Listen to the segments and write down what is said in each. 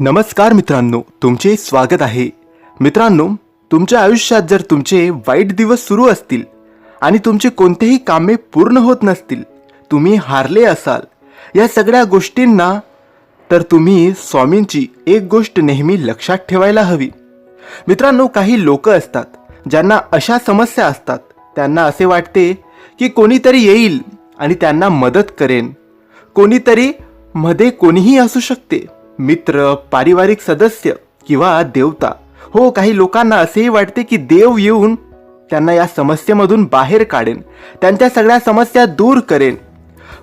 नमस्कार मित्रांनो तुमचे स्वागत आहे. मित्रांनो तुमच्या आयुष्यात जर तुमचे वाईट दिवस सुरू असतील आणि तुमचे कोणतेही कामे पूर्ण होत नसतील तुम्ही हारले असाल या सगळ्या गोष्टींना तर तुम्ही स्वामींची एक गोष्ट नेहमी लक्षात ठेवायला हवी. मित्रांनो काही लोक असतात ज्यांना अशा समस्या असतात. त्यांना असे वाटते की कोणीतरी येईल आणि त्यांना मदत करेन. कोणीतरी मध्ये कोणीही असू शकते. मित्र पारिवारिक सदस्य किंवा देवता. हो काही लोकांना असेही वाटते की देव येऊन त्यांना या समस्येमधून बाहेर काढेन त्यांच्या सगळ्या समस्या दूर करेन.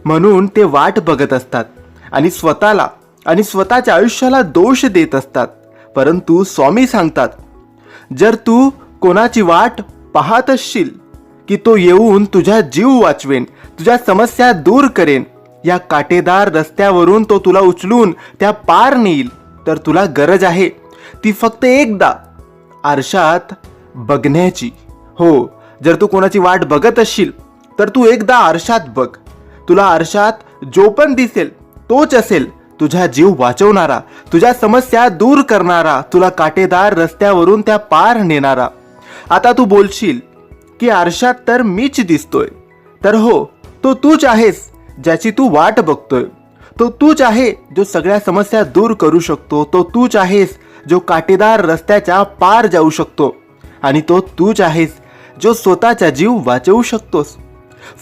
म्हणून ते वाट बघत असतात आणि स्वतःला आणि स्वतःच्या आयुष्याला दोष देत असतात. परंतु स्वामी सांगतात जर तू कोणाची वाट पाहत असशील की तो येऊन तुझा जीव वाचवेन तुझ्या समस्या दूर करेन या काटेदार रस्त्यावरून तो तुला उचलून त्या पार नेईल. तर तुला गरज आहे. ती फक्त एकदा आरशात बघण्याची. हो जर तू कोणाची वाट बघत असशील तर तू एकदा आरशात बघ. तुला आरशात जो पण दिसेल तोच असेल. तुझा जीव वाचवणारा तुझ्या समस्या दूर करणारा तुला काटेदार रस्त्यावरून त्या पार नेणारा. आता तू बोलशील की आरशात तर मीच दिसतोय. तर हो तो तूच आहेस. ज्याची तू वाट बघतोय. तो तूच आहे जो सगळ्या समस्या दूर करू शकतो. तो तूच आहेस जो काटेदार रस्त्याच्या पार जाऊ शकतो. आणि तो तूच आहेस जो स्वतःचा जीव वाचवू शकतोस.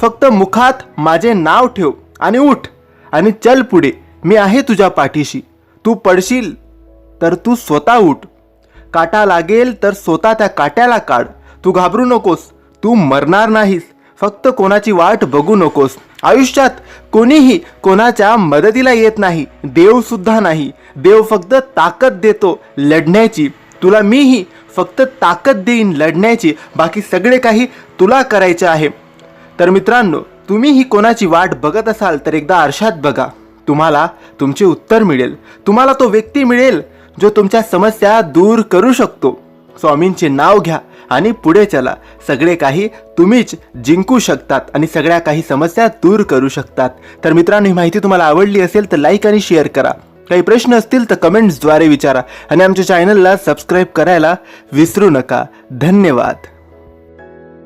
फक्त मुखात माझे नाव ठेव आणि उठ आणि चल पुढे. मी आहे तुझ्या पाठीशी. तू पडशील तर तू स्वतः उठ. काटा लागेल तर स्वतः त्या काट्याला काढ. तू घाबरू नकोस. तू मरणार नाहीस. फक्त कोणाची वाट बघू नकोस. आयुष्यात कोणीही कोणाच्या मदतीला येत नाही. देवसुद्धा नाही. देव फक्त ताकद देतो लढण्याची. तुला मीही फक्त ताकद देईन लढण्याची. बाकी सगळे काही तुला करायचे आहे. तर मित्रांनो तुम्हीही कोणाची वाट बघत असाल तर एकदा आरशात बघा. तुम्हाला तुमचे उत्तर मिळेल. तुम्हाला तो व्यक्ती मिळेल जो तुमच्या समस्या दूर करू शकतो. स्वामींचे नाव घ्या. आणि पुढे चला. सगळे काही तुम्हीच जिंकू शकतात आणि सगळ्या काही समस्या दूर करू शकतात. तर मित्रांनो ही माहिती तुम्हाला आवडली असेल तर लाईक आणि शेअर करा. काही प्रश्न असतील तर कमेंट्सद्वारे विचारा आणि आमच्या चॅनलला सबस्क्राईब करायला विसरू नका. धन्यवाद.